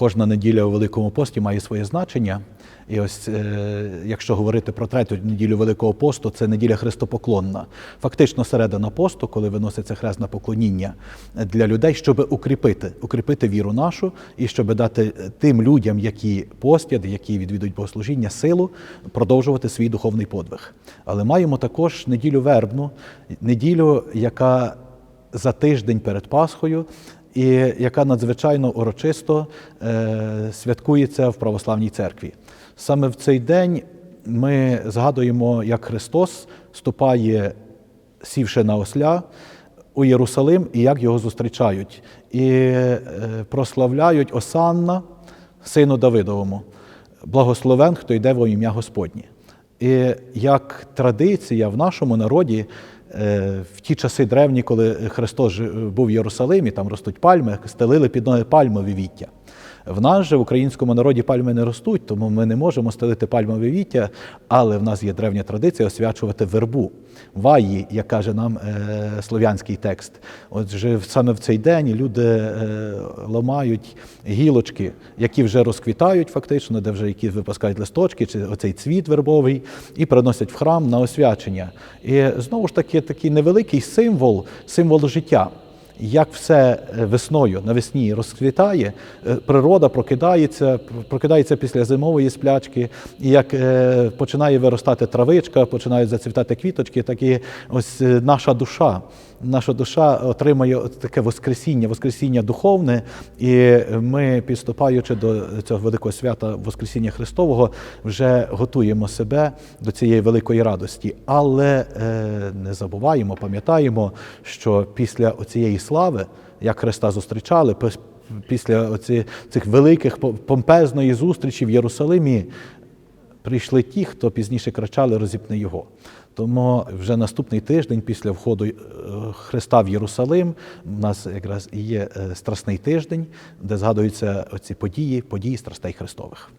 кожна неділя у Великому пості має своє значення. І ось е, якщо говорити про третю неділю Великого посту, це неділя Христопоклонна. Фактично середина посту, коли виноситься хрест на поклоніння для людей, щоб укріпити, укріпити віру нашу і щоб дати тим людям, які постять, які відвідують богослужіння, силу продовжувати свій духовний подвиг. Але маємо також неділю вербну, неділю, яка за тиждень перед Пасхою, і яка надзвичайно урочисто е, святкується в православній церкві. Саме в цей день ми згадуємо, як Христос ступає, сівши на осля у Єрусалим, і як його зустрічають, і е, прославляють Осанна, сину Давидовому. Благословен, хто йде во ім'я Господнє. І як традиція в нашому народі, в ті часи древні, коли Христос жи- був в Єрусалимі, там ростуть пальми, стелили під ноги пальмові віття. В нас же в українському народі пальми не ростуть, тому ми не можемо стелити пальмове віття, але в нас є древня традиція освячувати вербу. Ваї, як каже нам е, слов'янський текст. Отже, саме в цей день люди е, ламають гілочки, які вже розквітають фактично, де вже які випускають листочки, чи оцей цвіт вербовий, і приносять в храм на освячення. І знову ж таки такий невеликий символ, символ життя. Як все е, весною навесні розквітає, е, природа прокидається, прокидається після зимової сплячки, і як е, починає виростати травичка, починають зацвітати квіточки, так і ось наша душа. Наша душа отримує таке воскресіння, воскресіння духовне, і ми, підступаючи до цього великого свята Воскресіння Христового, вже готуємо себе до цієї великої радості. Але не забуваємо, пам'ятаємо, що після цієї слави, як Христа зустрічали, після оці, цих великих помпезної зустрічі в Єрусалимі, прийшли ті, хто пізніше кричали Розіпни його. Тому вже наступний тиждень після входу е, Христа в Єрусалим у нас якраз є е, страсний тиждень, де згадуються оці події, події страстей Христових.